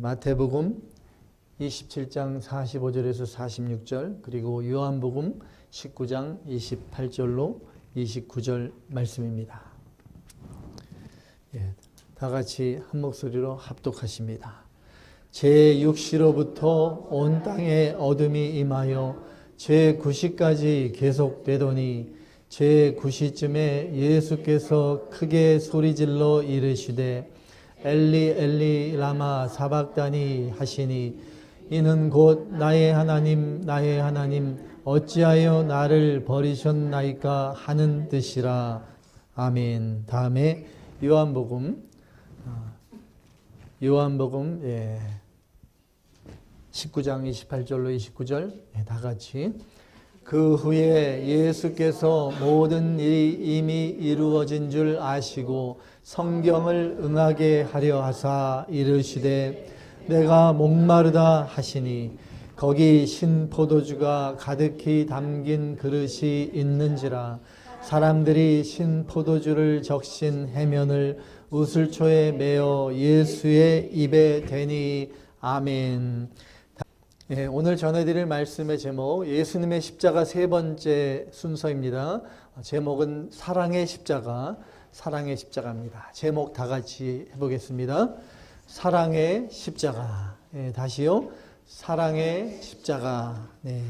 마태복음 27장 45절에서 46절 그리고 요한복음 19장 28절로 29절 말씀입니다. 예, 다 같이 한 목소리로 합독하십니다. 제 육시로부터 온 땅에 어둠이 임하여 제 구시까지 계속되더니 제 구시쯤에 예수께서 크게 소리질러 이르시되 엘리 엘리 라마 사박다니 하시니 이는 곧 나의 하나님 나의 하나님 어찌하여 나를 버리셨나이까 하는 뜻이라 아멘. 다음에 요한복음 어, 요한복음 예. 19장 28절로 29절 예, 다 같이 그 후에 예수께서 모든 일이 이미 이루어진 줄 아시고 성경을 응하게 하려 하사 이르시되 내가 목마르다 하시니 거기 신 포도주가 가득히 담긴 그릇이 있는지라 사람들이 신 포도주를 적신 해면을 우슬초에 메어 예수의 입에 대니 아멘. 예, 오늘 전해드릴 말씀의 제목 예수님의 십자가 세 번째 순서입니다. 제목은 사랑의 십자가, 사랑의 십자가입니다. 제목 다 같이 해보겠습니다. 사랑의 십자가. 예, 다시요. 사랑의 십자가. 네.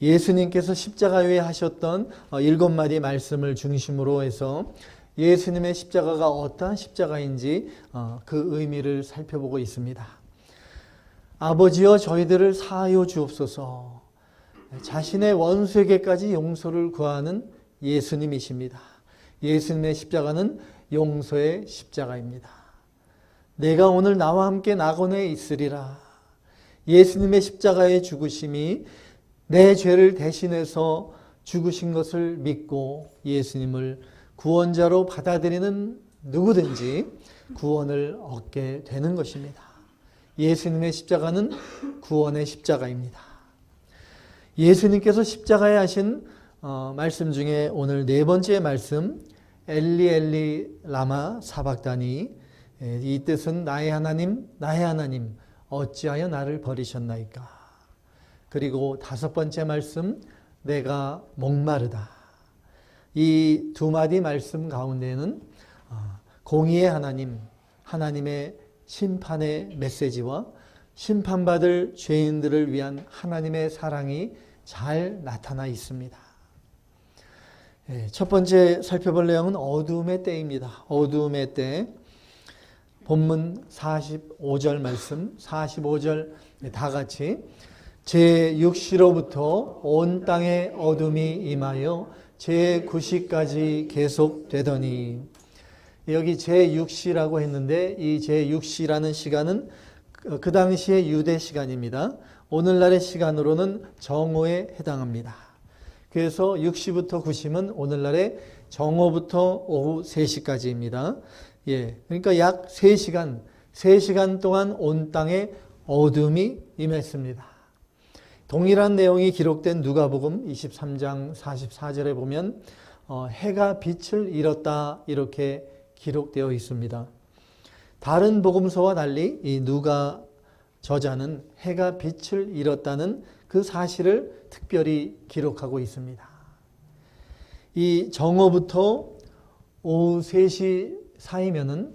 예수님께서 십자가 위에 하셨던 어, 일곱 마디 말씀을 중심으로 해서 예수님의 십자가가 어떠한 십자가인지 어, 그 의미를 살펴보고 있습니다. 아버지여 저희들을 사하여 주옵소서. 자신의 원수에게까지 용서를 구하는 예수님이십니다. 예수님의 십자가는 용서의 십자가입니다. 내가 오늘 나와 함께 낙원에 있으리라. 예수님의 십자가의 죽으심이 내 죄를 대신해서 죽으신 것을 믿고 예수님을 구원자로 받아들이는 누구든지 구원을 얻게 되는 것입니다. 예수님의 십자가는 구원의 십자가입니다. 예수님께서 십자가에 하신 어, 말씀 중에 오늘 네 번째 말씀 엘리 엘리 라마 사박다니 예, 이 뜻은 나의 하나님 나의 하나님 어찌하여 나를 버리셨나이까 그리고 다섯 번째 말씀 내가 목마르다 이 두 마디 말씀 가운데는 어, 공의의 하나님 하나님의 심판의 메시지와 심판받을 죄인들을 위한 하나님의 사랑이 잘 나타나 있습니다. 예, 첫 번째 살펴볼 내용은 어두움의 때입니다. 어두움의 때. 본문 45절 말씀, 45절 다 같이 제 육시로부터 온 땅에 어둠이 임하여 제 구시까지 계속되더니 여기 제6시라고 했는데 이 제6시라는 시간은 그 당시의 유대 시간입니다. 오늘날의 시간으로는 정오에 해당합니다. 그래서 6시부터 9시면 오늘날의 정오부터 오후 3시까지입니다. 예. 그러니까 약 3시간, 3시간 동안 온 땅에 어둠이 임했습니다. 동일한 내용이 기록된 누가복음 23장 44절에 보면 어, 해가 빛을 잃었다 이렇게 기록되어 있습니다. 다른 복음서와 달리 이 누가 저자는 해가 빛을 잃었다는 그 사실을 특별히 기록하고 있습니다. 이 정오부터 오후 3시 사이면은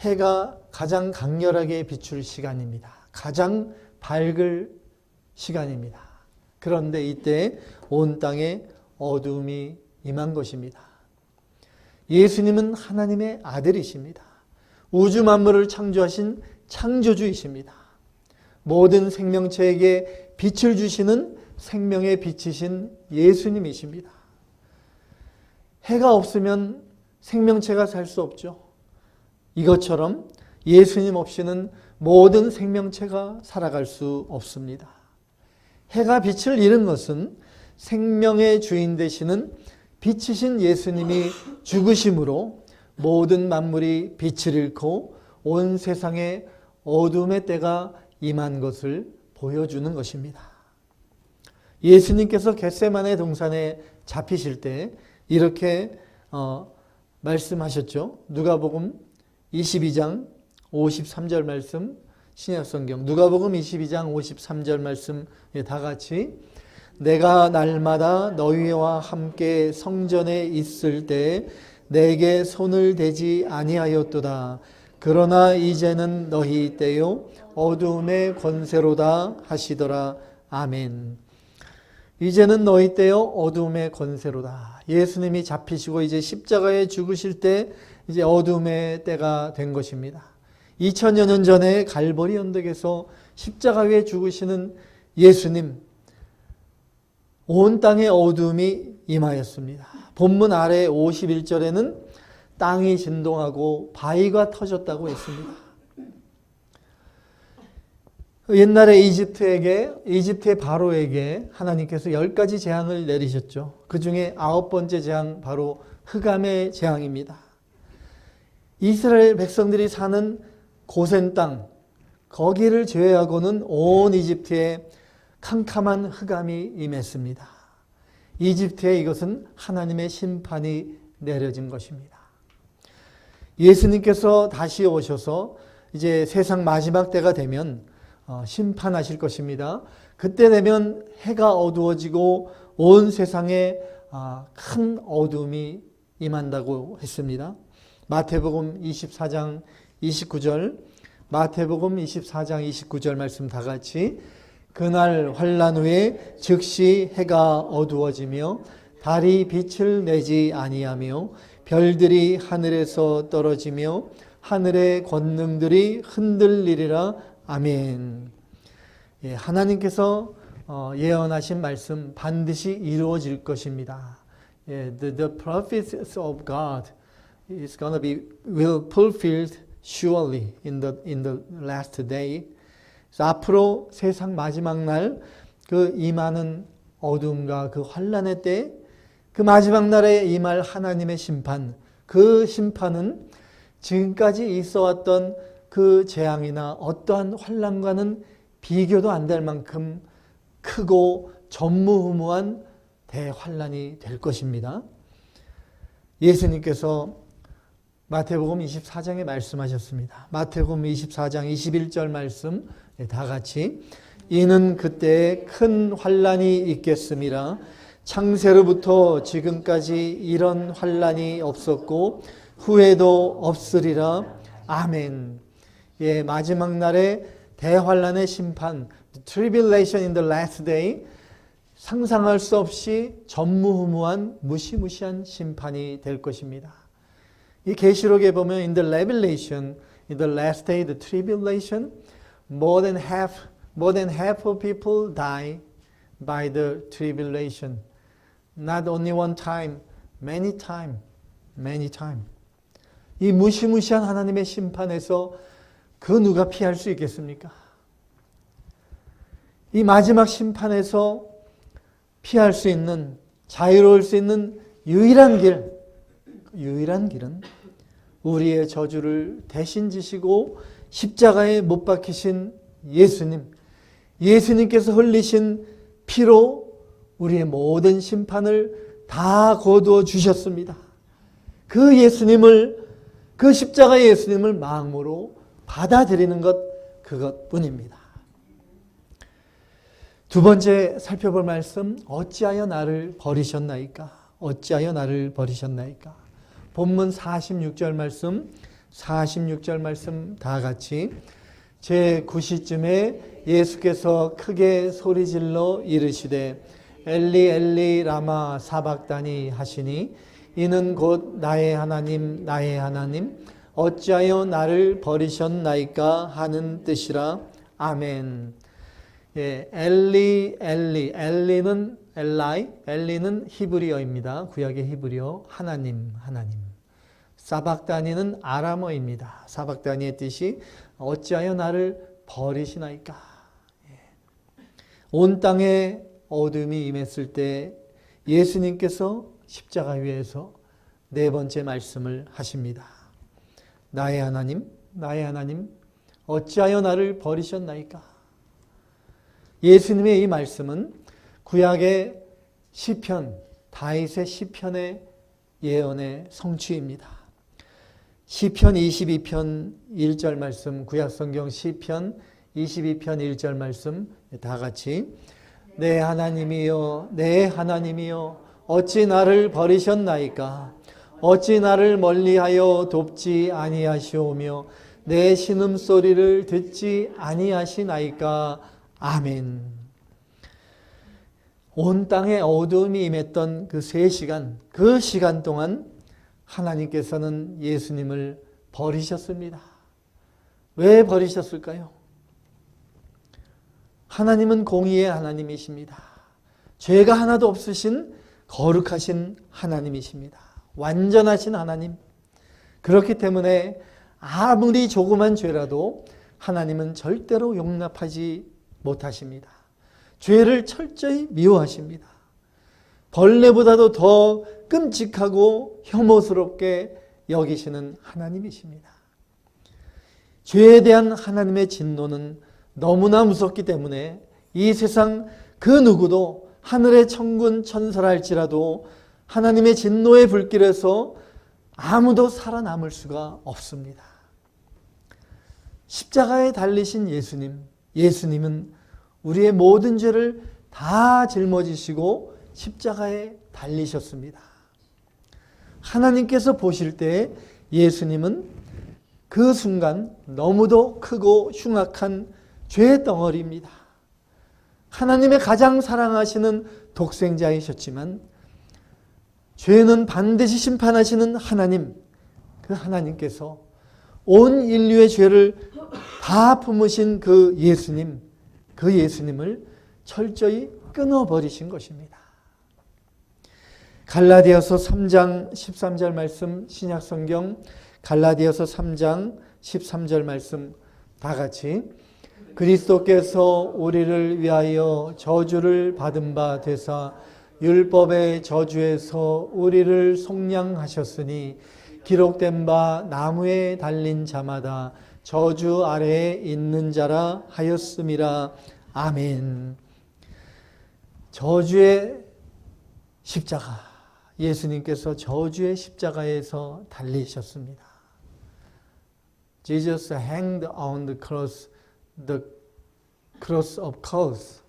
해가 가장 강렬하게 비출 시간입니다. 가장 밝을 시간입니다. 그런데 이때 온 땅에 어둠이 임한 것입니다. 예수님은 하나님의 아들이십니다. 우주 만물을 창조하신 창조주이십니다. 모든 생명체에게 빛을 주시는 생명의 빛이신 예수님이십니다. 해가 없으면 생명체가 살 수 없죠. 이것처럼 예수님 없이는 모든 생명체가 살아갈 수 없습니다. 해가 빛을 잃은 것은 생명의 주인 되시는 빛이신 예수님이 죽으심으로 모든 만물이 빛을 잃고 온 세상에 어둠의 때가 임한 것을 보여주는 것입니다. 예수님께서 겟세만의 동산에 잡히실 때 이렇게 어, 말씀하셨죠. 누가복음 22장 53절 말씀 신약 성경 누가복음 22장 53절 말씀 예, 다 같이 내가 날마다 너희와 함께 성전에 있을 때 내게 손을 대지 아니하였도다. 그러나 이제는 너희 때요 어두움의 권세로다 하시더라. 아멘. 이제는 너희 때요 어두움의 권세로다. 예수님이 잡히시고 이제 십자가에 죽으실 때 이제 어둠의 때가 된 것입니다. 2000여 년 전에 갈보리 언덕에서 십자가 위에 죽으시는 예수님 온 땅에 어둠이 임하였습니다. 본문 아래 51절에는 땅이 진동하고 바위가 터졌다고 했습니다. 옛날에 이집트에게 이집트의 바로에게 하나님께서 열 가지 재앙을 내리셨죠. 그 중에 아홉 번째 재앙 바로 흑암의 재앙입니다. 이스라엘 백성들이 사는 고센 땅 거기를 제외하고는 온 이집트에 캄캄한 흑암이 임했습니다. 이집트에 이것은 하나님의 심판이 내려진 것입니다. 예수님께서 다시 오셔서 이제 세상 마지막 때가 되면 어, 심판하실 것입니다. 그때 되면 해가 어두워지고 온 세상에 아, 큰 어둠이 임한다고 했습니다. 마태복음 24장 29절, 마태복음 24장 29절 말씀 다 같이 그날 환란 후에 즉시 해가 어두워지며 달이 빛을 내지 아니하며 별들이 하늘에서 떨어지며 하늘의 권능들이 흔들리리라 아멘. 예, 하나님께서 어, 예언하신 말씀 반드시 이루어질 것입니다. 예, the, the prophets of God is going to be will fulfilled surely in the in the last day. 그래서 앞으로 세상 마지막 날 그 임하는 어둠과 그 환란의 때, 그 마지막 날에 임할 하나님의 심판, 그 심판은 지금까지 있어왔던 그 재앙이나 어떠한 환란과는 비교도 안 될 만큼 크고 전무후무한 대환란이 될 것입니다. 예수님께서 마태복음 24장에 말씀하셨습니다. 마태복음 24장 21절 말씀 네, 다 같이 이는 그때 큰 환란이 있겠음이라 창세로부터 지금까지 이런 환란이 없었고 후에도 없으리라 아멘. 예, 마지막 날에 대환란의 심판, tribulation in the last day, 상상할 수 없이 전무후무한 무시무시한 심판이 될 것입니다. 이 계시록에 보면 in the revelation, in the last day, the tribulation, more than half, more than half of people die by the tribulation. Not only one time, many time, many time. 이 무시무시한 하나님의 심판에서 그 누가 피할 수 있겠습니까? 이 마지막 심판에서 피할 수 있는 자유로울 수 있는 유일한 길, 유일한 길은 우리의 저주를 대신 지시고 십자가에 못 박히신 예수님, 예수님께서 흘리신 피로 우리의 모든 심판을 다 거두어 주셨습니다. 그 예수님을 그 십자가 예수님을 마음으로 받아들이는 것 그것뿐입니다. 두 번째 살펴볼 말씀 어찌하여 나를 버리셨나이까? 어찌하여 나를 버리셨나이까? 본문 46절 말씀 46절 말씀 다 같이 제 9시쯤에 예수께서 크게 소리질러 이르시되 엘리 엘리 라마 사박다니 하시니 이는 곧 나의 하나님 나의 하나님 어찌하여 나를 버리셨나이까 하는 뜻이라 아멘. 예, 엘리 엘리 엘리는 엘라이 엘리는 히브리어입니다. 구약의 히브리어 하나님 하나님. 사박다니는 아람어입니다. 사박다니의 뜻이 어찌하여 나를 버리시나이까. 예. 온 땅에 어둠이 임했을 때 예수님께서 십자가 위에서 네 번째 말씀을 하십니다. 나의 하나님, 나의 하나님, 어찌하여 나를 버리셨나이까? 예수님의 이 말씀은 구약의 시편, 다윗의 시편의 예언의 성취입니다. 시편 22편 1절 말씀, 구약 성경 시편 22편 1절 말씀 다 같이 내 하나님이여 내 하나님이여 어찌 나를 버리셨나이까? 어찌 나를 멀리하여 돕지 아니하시오며 내 신음 소리를 듣지 아니하시나이까? 아멘. 온 땅에 어두움이 임했던 그 세 시간 그 시간 동안 하나님께서는 예수님을 버리셨습니다. 왜 버리셨을까요? 하나님은 공의의 하나님이십니다. 죄가 하나도 없으신 거룩하신 하나님이십니다. 완전하신 하나님. 그렇기 때문에 아무리 조그만 죄라도 하나님은 절대로 용납하지 못하십니다. 죄를 철저히 미워하십니다. 벌레보다도 더 끔찍하고 혐오스럽게 여기시는 하나님이십니다. 죄에 대한 하나님의 진노는 너무나 무섭기 때문에 이 세상 그 누구도 하늘의 천군 천사랄지라도 하나님의 진노의 불길에서 아무도 살아남을 수가 없습니다. 십자가에 달리신 예수님, 예수님은 우리의 모든 죄를 다 짊어지시고 십자가에 달리셨습니다. 하나님께서 보실 때 예수님은 그 순간 너무도 크고 흉악한 죄의 덩어리입니다. 하나님의 가장 사랑하시는 독생자이셨지만 죄는 반드시 심판하시는 하나님, 그 하나님께서 온 인류의 죄를 다 품으신 그 예수님, 그 예수님을 철저히 끊어버리신 것입니다. 갈라디아서 3장 13절 말씀 신약 성경 갈라디아서 3장 13절 말씀 다 같이. 그리스도께서 우리를 위하여 저주를 받은 바 되사 율법의 저주에서 우리를 속량하셨으니 기록된 바 나무에 달린 자마다 저주 아래에 있는 자라 하였음이라. 아멘. 저주의 십자가 예수님께서 저주의 십자가에서 달리셨습니다. Jesus hanged on the cross, the cross of curse.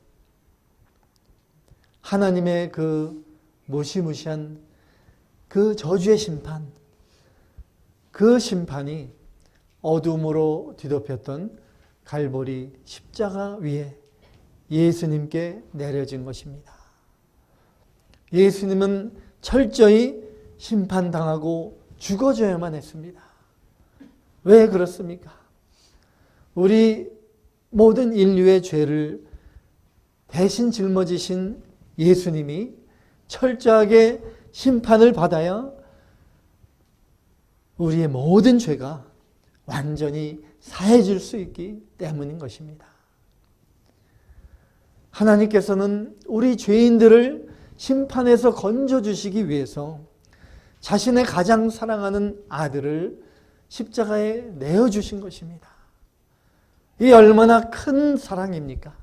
하나님의 그 무시무시한 그 저주의 심판, 그 심판이 어둠으로 뒤덮였던 갈보리 십자가 위에 예수님께 내려진 것입니다. 예수님은 철저히 심판당하고 죽어져야만 했습니다. 왜 그렇습니까? 우리 모든 인류의 죄를 대신 짊어지신 예수님이 철저하게 심판을 받아야 우리의 모든 죄가 완전히 사해질 수 있기 때문인 것입니다. 하나님께서는 우리 죄인들을 심판에서 건져주시기 위해서 자신의 가장 사랑하는 아들을 십자가에 내어주신 것입니다. 이 얼마나 큰 사랑입니까?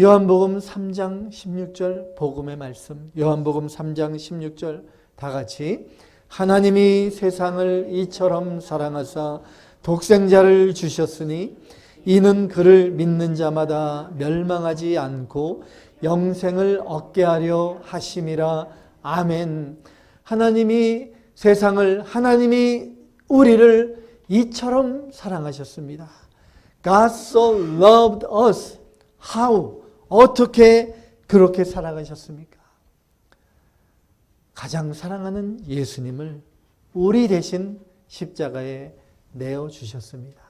요한복음 3장 16절 복음의 말씀. 요한복음 3장 16절 다 같이 하나님이 세상을 이처럼 사랑하사 독생자를 주셨으니 이는 그를 믿는 자마다 멸망하지 않고 영생을 얻게 하려 하심이라 아멘. 하나님이 세상을 하나님이 우리를 이처럼 사랑하셨습니다. God so loved us. How? 어떻게 그렇게 사랑하셨습니까? 가장 사랑하는 예수님을 우리 대신 십자가에 내어 주셨습니다.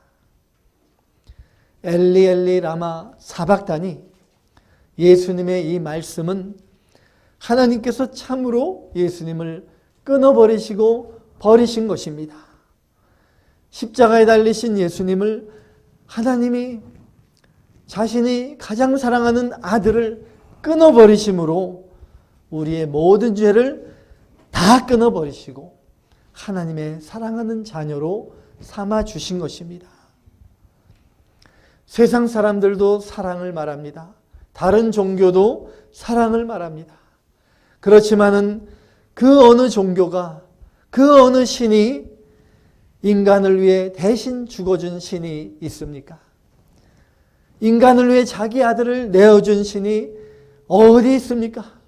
엘리 엘리 라마 사박다니 예수님의 이 말씀은 하나님께서 참으로 예수님을 끊어버리시고 버리신 것입니다. 십자가에 달리신 예수님을 하나님이 자신이 가장 사랑하는 아들을 끊어버리심으로 우리의 모든 죄를 다 끊어버리시고 하나님의 사랑하는 자녀로 삼아 주신 것입니다. 세상 사람들도 사랑을 말합니다. 다른 종교도 사랑을 말합니다. 그렇지만은 그 어느 종교가 그 어느 신이 인간을 위해 대신 죽어준 신이 있습니까? 인간을 위해 자기 아들을 내어준 신이 어디 있습니까?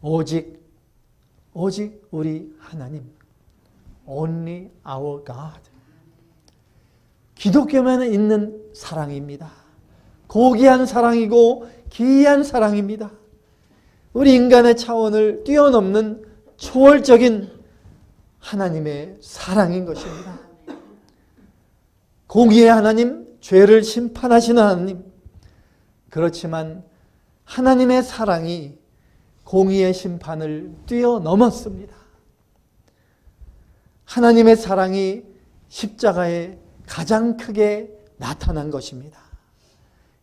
오직, 오직 우리 하나님. Only our God. 기독교만에 있는 사랑입니다. 고귀한 사랑이고 기이한 사랑입니다. 우리 인간의 차원을 뛰어넘는 초월적인 하나님의 사랑인 것입니다. 공의의 하나님, 죄를 심판하시는 하나님. 그렇지만 하나님의 사랑이 공의의 심판을 뛰어넘었습니다. 하나님의 사랑이 십자가에 가장 크게 나타난 것입니다.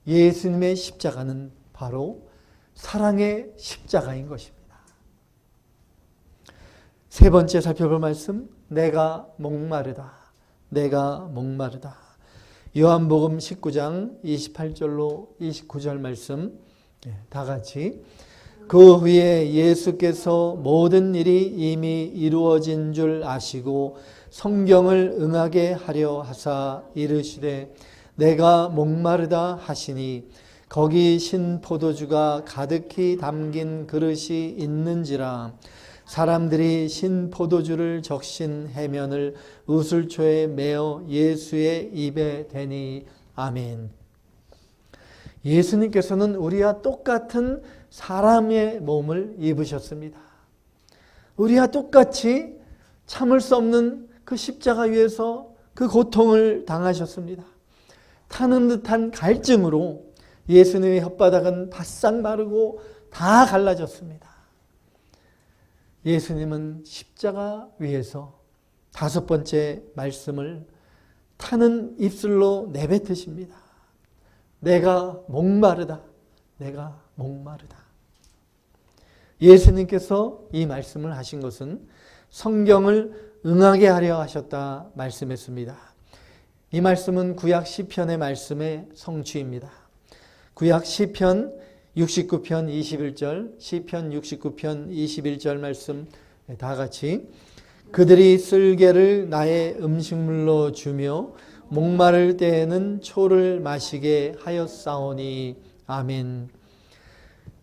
예수님의 십자가는 바로 사랑의 십자가인 것입니다. 세 번째 살펴볼 말씀, 내가 목마르다. 내가 목마르다. 요한복음 19장 28절로 29절 말씀 예, 다 같이 그 후에 예수께서 모든 일이 이미 이루어진 줄 아시고 성경을 응하게 하려 하사 이르시되 내가 목마르다 하시니 거기 신 포도주가 가득히 담긴 그릇이 있는지라 사람들이 신 포도주를 적신 해면을 우슬초에 메어 예수의 입에 대니 아멘. 예수님께서는 우리와 똑같은 사람의 몸을 입으셨습니다. 우리와 똑같이 참을 수 없는 그 십자가 위에서 그 고통을 당하셨습니다. 타는 듯한 갈증으로 예수님의 혓바닥은 바싹 마르고 다 갈라졌습니다. 예수님은 십자가 위에서 다섯 번째 말씀을 타는 입술로 내뱉으십니다. 내가 목마르다. 내가 목마르다. 예수님께서 이 말씀을 하신 것은 성경을 응하게 하려 하셨다 말씀했습니다. 이 말씀은 구약 시편의 말씀의 성취입니다. 구약 시편 69편 21절, 시편 69편 21절 말씀 다 같이 그들이 쓸개를 나의 음식물로 주며 목마를 때에는 초를 마시게 하였사오니 아멘.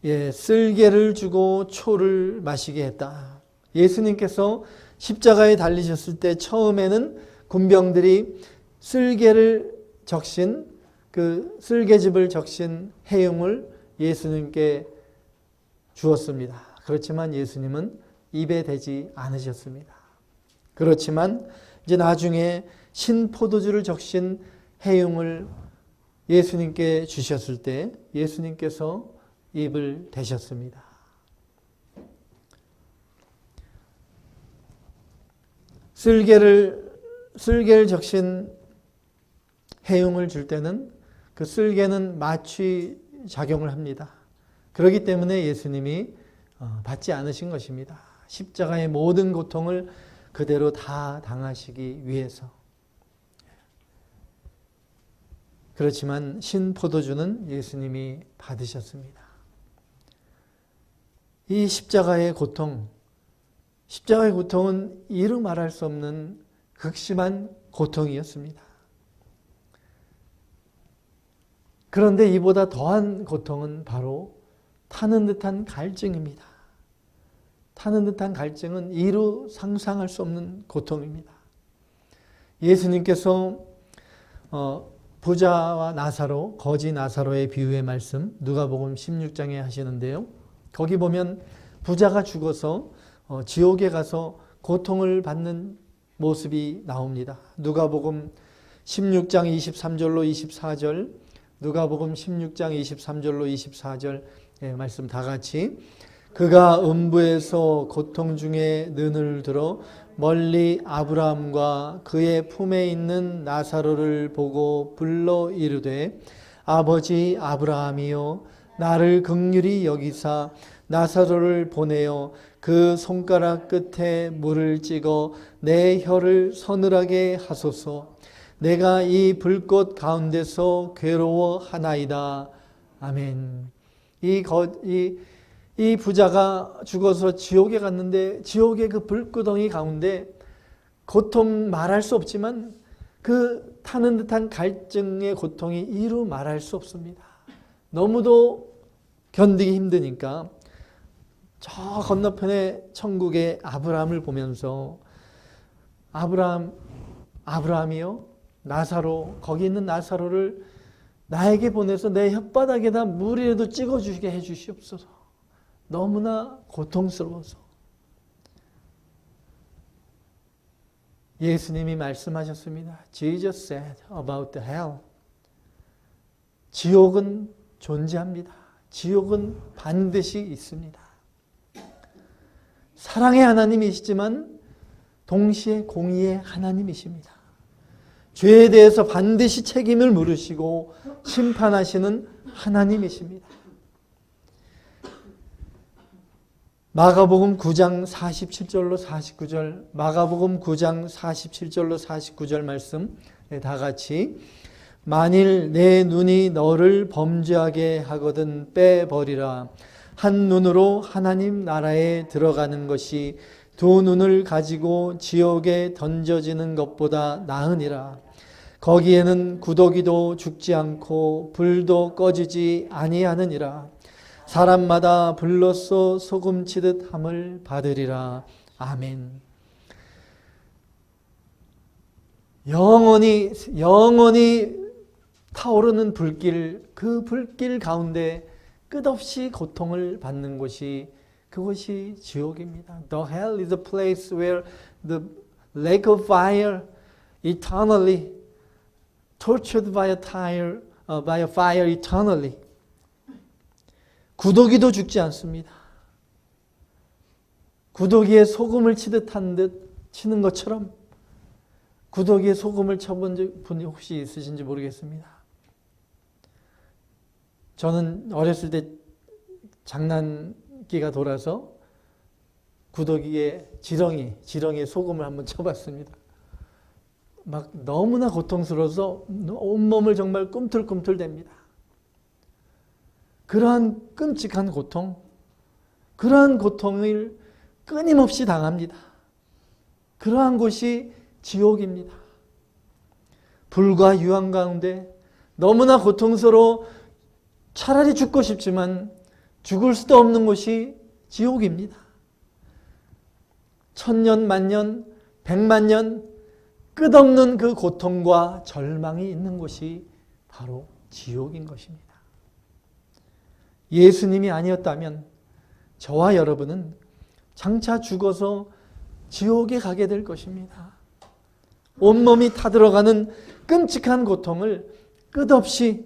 예, 쓸개를 주고 초를 마시게 했다. 예수님께서 십자가에 달리셨을 때 처음에는 군병들이 쓸개를 적신 그 쓸개즙을 적신 해용을 예수님께 주었습니다. 그렇지만 예수님은 입에 대지 않으셨습니다. 그렇지만 이제 나중에 신포도주를 적신 해용을 예수님께 주셨을 때 예수님께서 입을 대셨습니다. 쓸개를 쓸개를 적신 해용을 줄 때는 그 쓸개는 마취 작용을 합니다. 그렇기 때문에 예수님이 어, 받지 않으신 것입니다. 십자가의 모든 고통을 그대로 다 당하시기 위해서. 그렇지만 신포도주는 예수님이 받으셨습니다. 이 십자가의 고통, 십자가의 고통은 이루 말할 수 없는 극심한 고통이었습니다. 그런데 이보다 더한 고통은 바로 타는 듯한 갈증입니다. 타는 듯한 갈증은 이루 상상할 수 없는 고통입니다. 예수님께서 어, 부자와 나사로, 거지 나사로의 비유의 말씀 누가복음 16장에 하시는데요. 거기 보면 부자가 죽어서 어, 지옥에 가서 고통을 받는 모습이 나옵니다. 누가복음 16장 23절로 24절, 누가복음 16장 23절로 24절 예, 말씀 다 같이 그가 음부에서 고통 중에 눈을 들어 멀리 아브라함과 그의 품에 있는 나사로를 보고 불러 이르되 아버지 아브라함이여 나를 극률히 여기사 나사로를 보내어 그 손가락 끝에 물을 찍어 내 혀를 서늘하게 하소서 내가 이 불꽃 가운데서 괴로워하나이다. 아멘. 이, 거, 이, 이 부자가 죽어서 지옥에 갔는데 지옥의 그 불구덩이 가운데 고통 말할 수 없지만 그 타는 듯한 갈증의 고통이 이루 말할 수 없습니다. 너무도 견디기 힘드니까 저 건너편에 천국의 아브라함을 보면서 아브라함 아브라함이요 나사로 거기 있는 나사로를 나에게 보내서 내 혓바닥에다 물이라도 찍어주게 해주시옵소서. 너무나 고통스러워서 예수님이 말씀하셨습니다. Jesus said about the hell. 지옥은 존재합니다. 지옥은 반드시 있습니다. 사랑의 하나님이시지만 동시에 공의의 하나님이십니다. 죄에 대해서 반드시 책임을 물으시고 심판하시는 하나님이십니다. 마가복음 9장 47절로 49절, 마가복음 9장 47절로 49절 말씀 네, 다 같이 만일 내 눈이 너를 범죄하게 하거든 빼버리라. 한 눈으로 하나님 나라에 들어가는 것이 두 눈을 가지고 지옥에 던져지는 것보다 나으니라. 거기에는 구더기도 죽지 않고 불도 꺼지지 아니하느니라. 사람마다 불로써 소금치듯 함을 받으리라. 아멘. 영원히 영원히 타오르는 불길 그 불길 가운데 끝없이 고통을 받는 곳이 그것이 지옥입니다. The hell is a place where the lake of fire eternally tortured by a fire, uh, by a fire eternally. 구더기도 죽지 않습니다. 구더기에 소금을 치듯 한 듯 치는 것처럼 구더기에 소금을 쳐본 분이 혹시 있으신지 모르겠습니다. 저는 어렸을 때 장난기가 돌아서 구더기에 지렁이, 지렁이에 소금을 한번 쳐봤습니다. 막 너무나 고통스러워서 온몸을 정말 꿈틀꿈틀 댑니다. 그러한 끔찍한 고통, 그러한 고통을 끊임없이 당합니다. 그러한 곳이 지옥입니다. 불과 유황 가운데 너무나 고통스러워 차라리 죽고 싶지만 죽을 수도 없는 곳이 지옥입니다. 천년, 만년, 백만 년 끝없는 그 고통과 절망이 있는 곳이 바로 지옥인 것입니다. 예수님이 아니었다면 저와 여러분은 장차 죽어서 지옥에 가게 될 것입니다. 온몸이 타들어가는 끔찍한 고통을 끝없이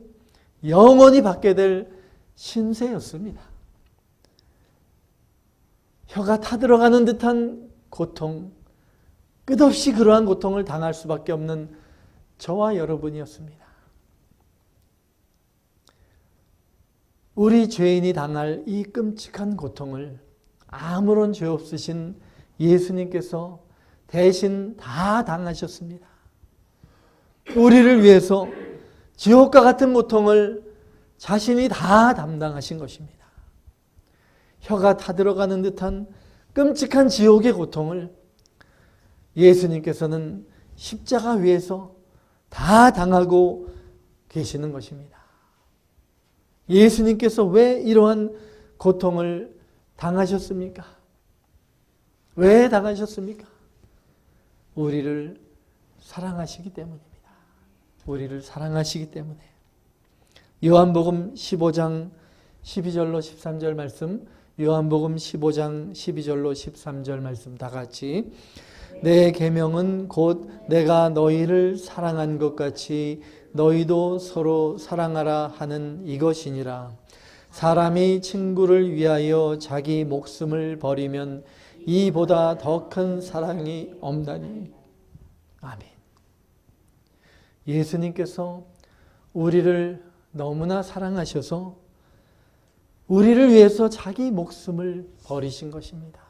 영원히 받게 될 신세였습니다. 혀가 타들어가는 듯한 고통, 끝없이 그러한 고통을 당할 수밖에 없는 저와 여러분이었습니다. 우리 죄인이 당할 이 끔찍한 고통을 아무런 죄 없으신 예수님께서 대신 다 당하셨습니다. 우리를 위해서 지옥과 같은 고통을 자신이 다 담당하신 것입니다. 혀가 타들어가는 듯한 끔찍한 지옥의 고통을 예수님께서는 십자가 위에서 다 당하고 계시는 것입니다. 예수님께서 왜 이러한 고통을 당하셨습니까? 왜 당하셨습니까? 우리를 사랑하시기 때문입니다. 우리를 사랑하시기 때문에. 요한복음 15장 12절로 13절 말씀, 요한복음 15장 12절로 13절 말씀 다 같이 내 계명은 곧 내가 너희를 사랑한 것 같이 너희도 서로 사랑하라 하는 이것이니라. 사람이 친구를 위하여 자기 목숨을 버리면 이보다 더 큰 사랑이 없나니. 아멘. 예수님께서 우리를 너무나 사랑하셔서 우리를 위해서 자기 목숨을 버리신 것입니다.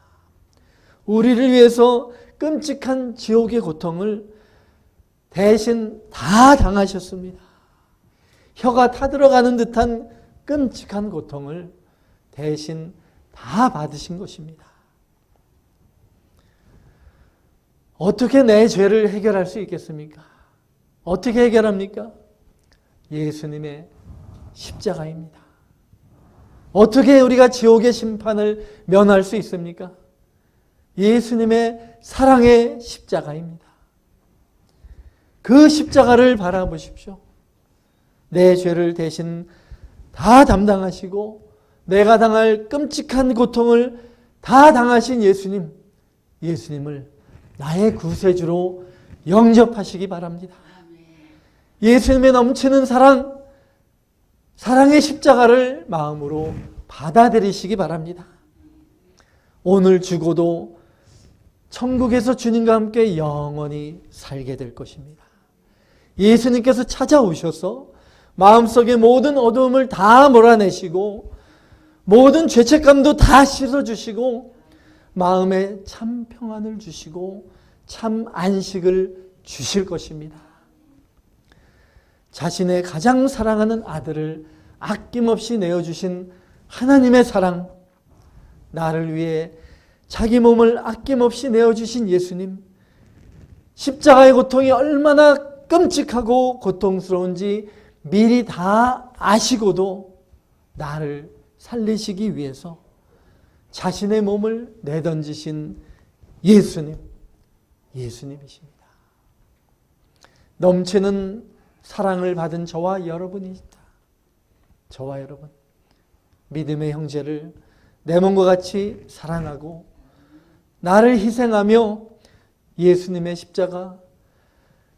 우리를 위해서 끔찍한 지옥의 고통을 대신 다 당하셨습니다. 혀가 타들어가는 듯한 끔찍한 고통을 대신 다 받으신 것입니다. 어떻게 내 죄를 해결할 수 있겠습니까? 어떻게 해결합니까? 예수님의 십자가입니다. 어떻게 우리가 지옥의 심판을 면할 수 있습니까? 예수님의 사랑의 십자가입니다. 그 십자가를 바라보십시오. 내 죄를 대신 다 담당하시고 내가 당할 끔찍한 고통을 다 당하신 예수님, 예수님을 나의 구세주로 영접하시기 바랍니다. 예수님의 넘치는 사랑, 사랑의 십자가를 마음으로 받아들이시기 바랍니다. 오늘 죽어도 천국에서 주님과 함께 영원히 살게 될 것입니다. 예수님께서 찾아오셔서 마음속의 모든 어두움을 다 몰아내시고 모든 죄책감도 다 씻어주시고 마음에 참 평안을 주시고 참 안식을 주실 것입니다. 자신의 가장 사랑하는 아들을 아낌없이 내어주신 하나님의 사랑, 나를 위해 자기 몸을 아낌없이 내어주신 예수님, 십자가의 고통이 얼마나 끔찍하고 고통스러운지 미리 다 아시고도 나를 살리시기 위해서 자신의 몸을 내던지신 예수님, 예수님이십니다. 넘치는 사랑을 받은 저와 여러분이다. 저와 여러분. 믿음의 형제를 내 몸과 같이 사랑하고 나를 희생하며 예수님의 십자가,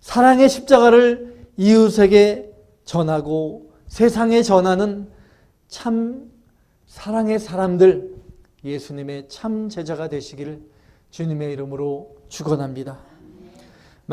사랑의 십자가를 이웃에게 전하고 세상에 전하는 참 사랑의 사람들, 예수님의 참 제자가 되시기를 주님의 이름으로 축원합니다.